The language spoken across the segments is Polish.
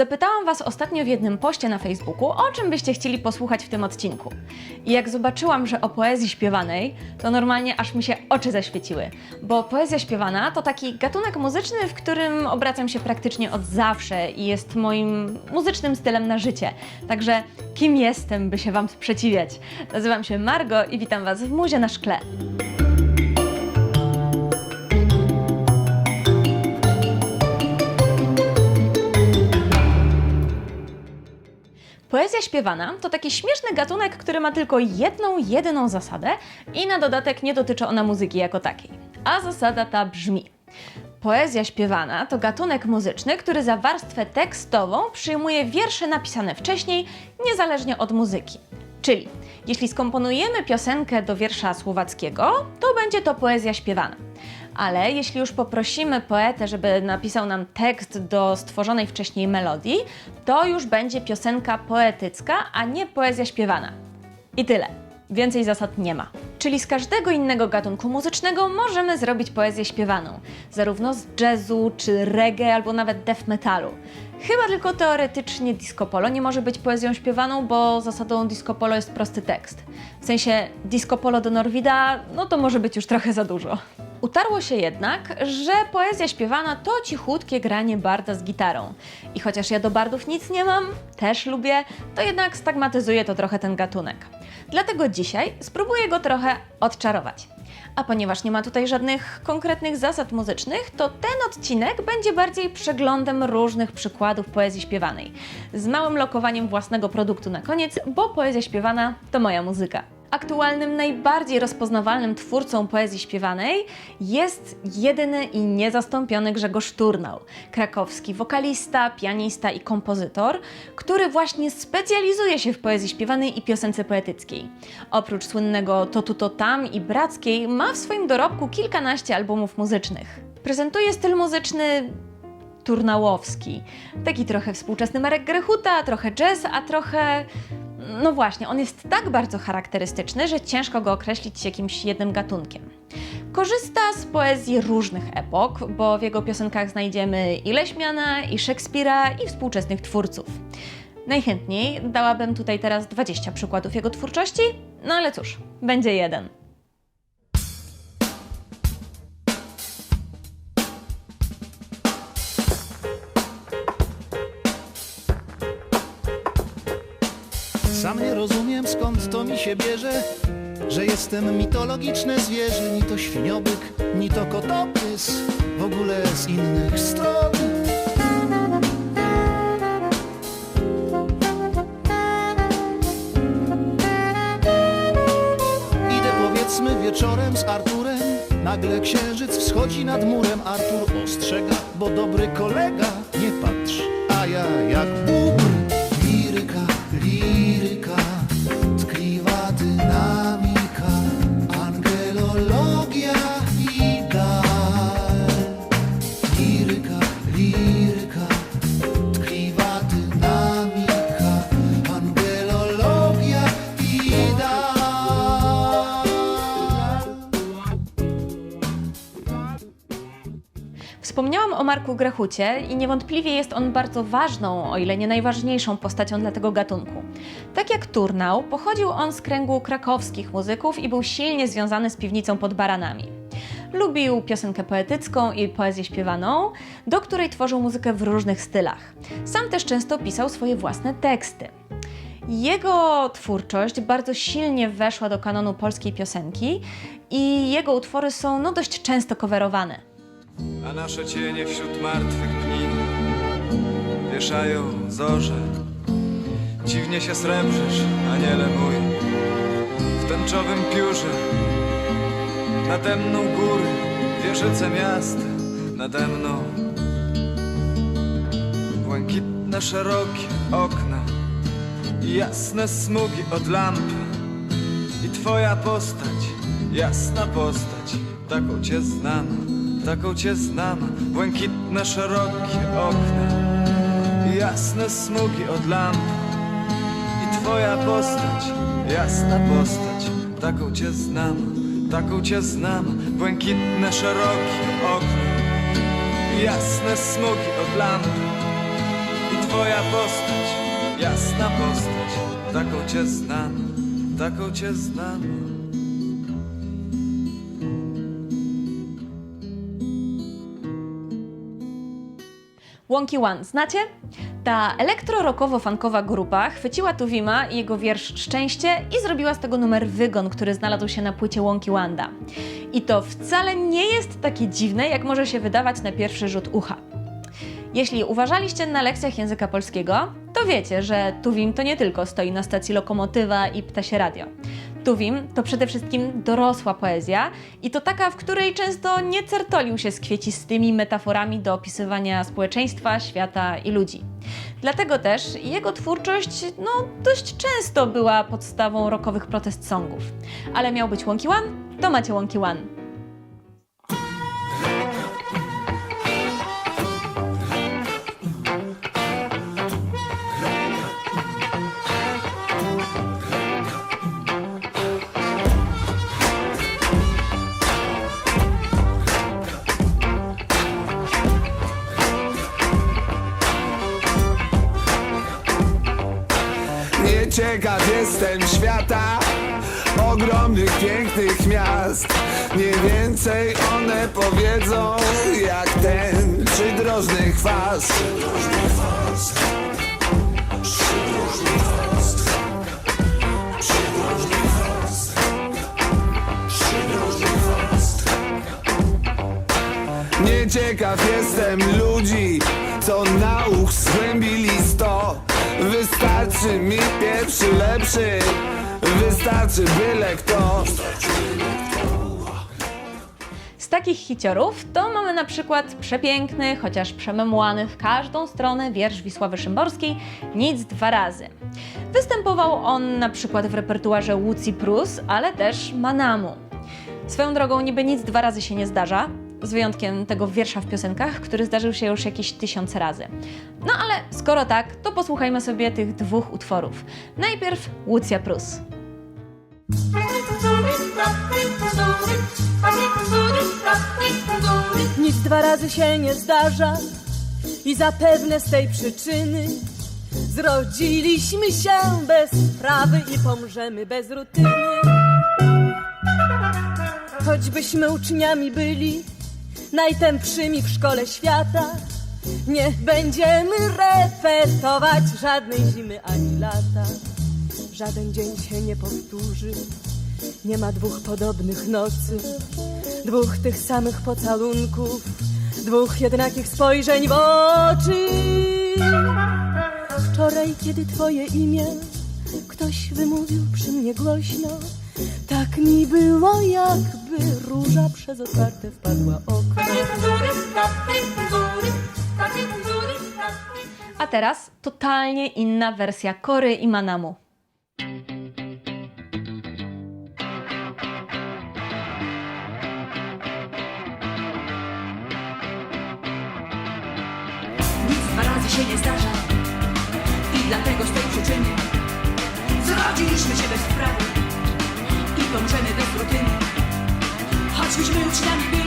Zapytałam Was ostatnio w jednym poście na Facebooku, o czym byście chcieli posłuchać w tym odcinku. I jak zobaczyłam, że o poezji śpiewanej, to normalnie aż mi się oczy zaświeciły. Bo poezja śpiewana to taki gatunek muzyczny, w którym obracam się praktycznie od zawsze i jest moim muzycznym stylem na życie. Także kim jestem, by się Wam sprzeciwiać? Nazywam się Margo i witam Was w Muzie na Szkle. Poezja śpiewana to taki śmieszny gatunek, który ma tylko jedną, jedyną zasadę i na dodatek nie dotyczy ona muzyki jako takiej. A zasada ta brzmi. Poezja śpiewana to gatunek muzyczny, który za warstwę tekstową przyjmuje wiersze napisane wcześniej, niezależnie od muzyki. Czyli jeśli skomponujemy piosenkę do wiersza słowackiego, to będzie to poezja śpiewana. Ale jeśli już poprosimy poetę, żeby napisał nam tekst do stworzonej wcześniej melodii, to już będzie piosenka poetycka, a nie poezja śpiewana. I tyle. Więcej zasad nie ma. Czyli z każdego innego gatunku muzycznego możemy zrobić poezję śpiewaną. Zarówno z jazzu, czy reggae, albo nawet death metalu. Chyba tylko teoretycznie disco polo nie może być poezją śpiewaną, bo zasadą disco polo jest prosty tekst. W sensie disco polo do Norwida, no to może być już trochę za dużo. Utarło się jednak, że poezja śpiewana to cichutkie granie barda z gitarą. I chociaż ja do bardów nic nie mam, też lubię, to jednak stagmatyzuje to trochę ten gatunek. Dlatego dzisiaj spróbuję go trochę odczarować. A ponieważ nie ma tutaj żadnych konkretnych zasad muzycznych, to ten odcinek będzie bardziej przeglądem różnych przykładów poezji śpiewanej. Z małym lokowaniem własnego produktu na koniec, bo poezja śpiewana to moja muzyka. Aktualnym, najbardziej rozpoznawalnym twórcą poezji śpiewanej jest jedyny i niezastąpiony Grzegorz Turnał, krakowski wokalista, pianista i kompozytor, który właśnie specjalizuje się w poezji śpiewanej i piosence poetyckiej. Oprócz słynnego To tu, to tam i Brackiej ma w swoim dorobku kilkanaście albumów muzycznych. Prezentuje styl muzyczny turnałowski. Taki trochę współczesny Marek Grechuta, trochę jazz, a trochę... No właśnie, on jest tak bardzo charakterystyczny, że ciężko go określić jakimś jednym gatunkiem. Korzysta z poezji różnych epok, bo w jego piosenkach znajdziemy i Leśmiana, i Szekspira, i współczesnych twórców. Najchętniej dałabym tutaj teraz 20 przykładów jego twórczości, no ale cóż, będzie jeden. Się bierze Że jestem mitologiczne zwierzę Ni to świniobyk, ni to kotopys W ogóle z innych stron. Idę powiedzmy wieczorem z Arturem. Nagle księżyc wschodzi nad murem. Artur ostrzega, bo dobry kolega Nie patrz, a ja jak Bóg Liryka, liryka Marku Grechucie i niewątpliwie jest on bardzo ważną, o ile nie najważniejszą postacią dla tego gatunku. Tak jak Turnał, pochodził on z kręgu krakowskich muzyków i był silnie związany z piwnicą pod baranami. Lubił piosenkę poetycką i poezję śpiewaną, do której tworzył muzykę w różnych stylach. Sam też często pisał swoje własne teksty. Jego twórczość bardzo silnie weszła do kanonu polskiej piosenki i jego utwory są no, dość często coverowane. A nasze cienie wśród martwych dni Wieszają zorze. Dziwnie się srebrzysz, aniele mój W tęczowym piórze. Nade mną góry Wieżyce miasta Nade mną Błękitne, szerokie okna I jasne smugi od lamp. I twoja postać Jasna postać Taką cię znam Taką cię znam Błękitne, szerokie okna jasne smugi od lamp. I twoja postać Jasna postać Taką cię znam Taką cię znam Błękitne, szerokie okna jasne smugi od lamp. I twoja postać, jasna postać Taką cię znano, taką cię znano Wonky One, znacie? Ta elektro-rockowo-funkowa grupa chwyciła Tuwima i jego wiersz Szczęście i zrobiła z tego numer Wygon, który znalazł się na płycie Wonky Wanda. I to wcale nie jest takie dziwne, jak może się wydawać na pierwszy rzut ucha. Jeśli uważaliście na lekcjach języka polskiego, to wiecie, że Tuwim to nie tylko stoi na stacji lokomotywa i ptasie radio. Tuwim to przede wszystkim dorosła poezja i to taka, w której często nie certolił się z kwiecistymi metaforami do opisywania społeczeństwa, świata i ludzi. Dlatego też jego twórczość no, dość często była podstawą rockowych protest songów. Ale miał być Wonky One, to macie Wonky One. Nieciekaw jestem świata Ogromnych, pięknych miast. Nie więcej one powiedzą Jak ten przydrożny chwast Nieciekaw jestem ludzi, co nauk zgłębili sto Wystarczy mi pierwszy lepszy, wystarczy byle kto Z takich hiciorów to mamy na przykład przepiękny, chociaż przememłany w każdą stronę wiersz Wisławy Szymborskiej Nic dwa razy. Występował on na przykład w repertuarze Łucji Prus, ale też Manamu. Swoją drogą niby nic dwa razy się nie zdarza, z wyjątkiem tego wiersza w piosenkach, który zdarzył się już jakieś tysiące razy. No ale skoro tak, to posłuchajmy sobie tych dwóch utworów. Najpierw Łucja Prus. Nic dwa razy się nie zdarza i zapewne z tej przyczyny zrodziliśmy się bez sprawy i pomrzemy bez rutyny. Choćbyśmy uczniami byli najtępszymi w szkole świata, nie będziemy repetować żadnej zimy ani lata. Żaden dzień się nie powtórzy, nie ma dwóch podobnych nocy, dwóch tych samych pocałunków, dwóch jednakich spojrzeń w oczy. Wczoraj, kiedy twoje imię ktoś wymówił przy mnie głośno, tak mi było, jakby róża przez otwarte wpadła okno. A teraz totalnie inna wersja Kory i Manamu. Nic dwa razy się nie zdarza I dlatego z tej przyczyny Zrodziliśmy się bez sprawy Choćbyśmy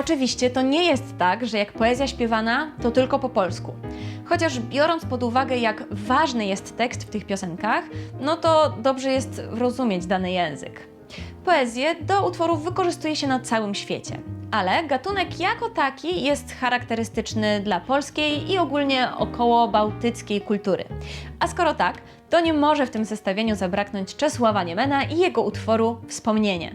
Oczywiście to nie jest tak, że jak poezja śpiewana, to tylko po polsku. Chociaż biorąc pod uwagę, jak ważny jest tekst w tych piosenkach, no to dobrze jest rozumieć dany język. Poezję do utworów wykorzystuje się na całym świecie, ale gatunek jako taki jest charakterystyczny dla polskiej i ogólnie około bałtyckiej kultury. A skoro tak, to nie może w tym zestawieniu zabraknąć Czesława Niemena i jego utworu Wspomnienie.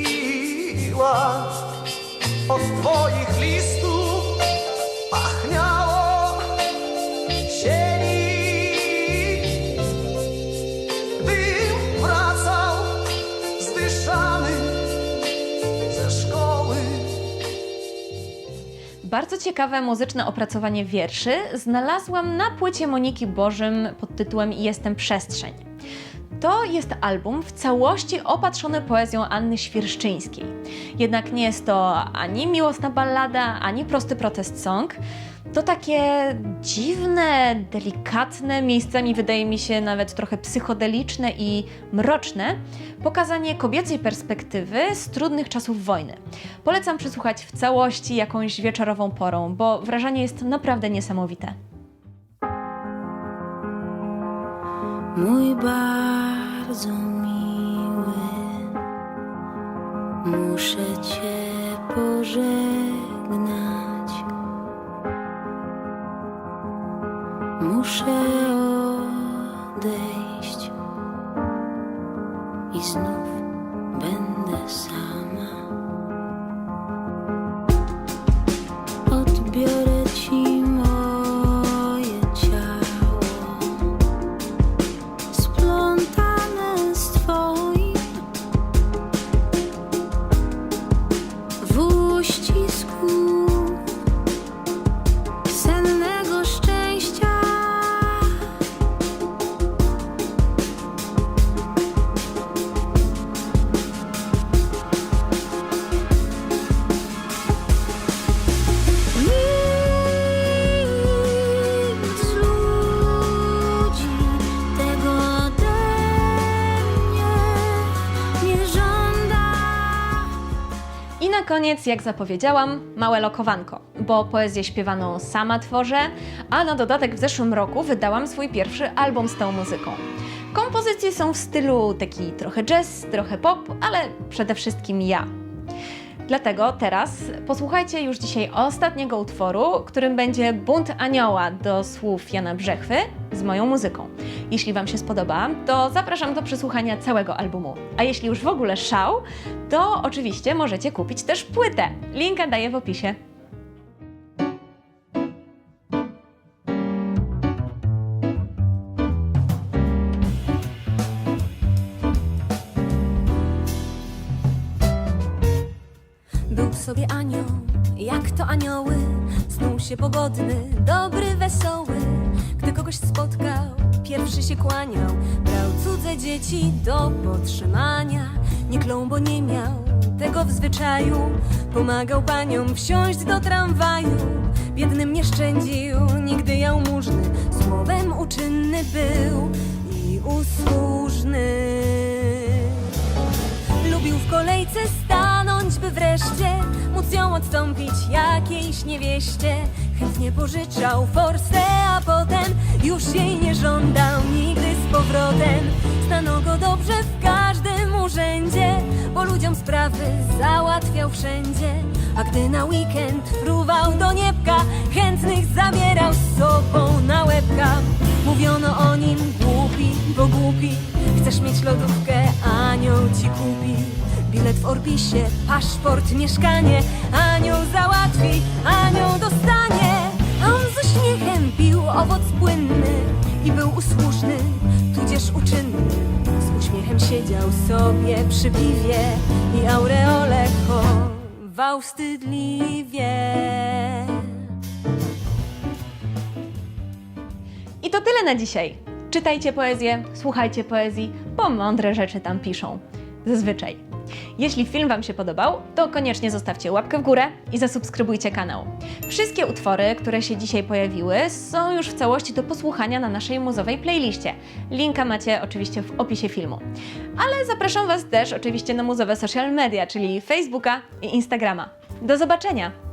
wychodziła. Od twoich listów pachniało wracał. Bardzo ciekawe muzyczne opracowanie wierszy znalazłam na płycie Moniki Bożym pod tytułem Jestem Przestrzeń. To jest album w całości opatrzony poezją Anny Świerszczyńskiej. Jednak nie jest to ani miłosna ballada, ani prosty protest song. To takie dziwne, delikatne, miejscami wydaje mi się nawet trochę psychodeliczne i mroczne pokazanie kobiecej perspektywy z trudnych czasów wojny. Polecam przesłuchać w całości jakąś wieczorową porą, bo wrażenie jest naprawdę niesamowite. Mój bardzo miły, muszę cię pożegnać. Muszę koniec, jak zapowiedziałam, małe lokowanko, bo poezję śpiewaną sama tworzę, a na dodatek w zeszłym roku wydałam swój pierwszy album z tą muzyką. Kompozycje są w stylu taki trochę jazz, trochę pop, ale przede wszystkim ja. Dlatego teraz posłuchajcie już dzisiaj ostatniego utworu, którym będzie Bunt Anioła do słów Jana Brzechwy z moją muzyką. Jeśli Wam się spodoba, to zapraszam do przesłuchania całego albumu. A jeśli już w ogóle szał, to oczywiście możecie kupić też płytę. Linka daję w opisie. Się pogodny, dobry, wesoły. Gdy kogoś spotkał, pierwszy się kłaniał. Brał cudze dzieci do podtrzymania Nie klął, bo nie miał tego w zwyczaju. Pomagał paniom wsiąść do tramwaju. Biednym nie szczędził, nigdy jałmużny. Słowem uczynny był i usłużny. Lubił w kolejce by wreszcie móc ją odstąpić jakiejś niewieście. Chętnie pożyczał forsę, a potem już jej nie żądał nigdy z powrotem. Znano go dobrze w każdym urzędzie, bo ludziom sprawy załatwiał wszędzie. A gdy na weekend fruwał do niebka, chętnych zabierał z sobą na łebka. Mówiono o nim głupi, bo głupi Chcesz mieć lodówkę, anioł ci kupi Bilet w Orbisie, paszport, mieszkanie Anioł załatwi, anioł dostanie A on z uśmiechem pił owoc płynny I był usłużny, tudzież uczynny Z uśmiechem siedział sobie przy piwie I aureole chował wstydliwie I to tyle na dzisiaj. Czytajcie poezję, słuchajcie poezji, bo mądre rzeczy tam piszą. Zazwyczaj. Jeśli film Wam się podobał, to koniecznie zostawcie łapkę w górę i zasubskrybujcie kanał. Wszystkie utwory, które się dzisiaj pojawiły, są już w całości do posłuchania na naszej muzowej playliście. Linka macie oczywiście w opisie filmu. Ale zapraszam Was też oczywiście na muzowe social media, czyli Facebooka i Instagrama. Do zobaczenia!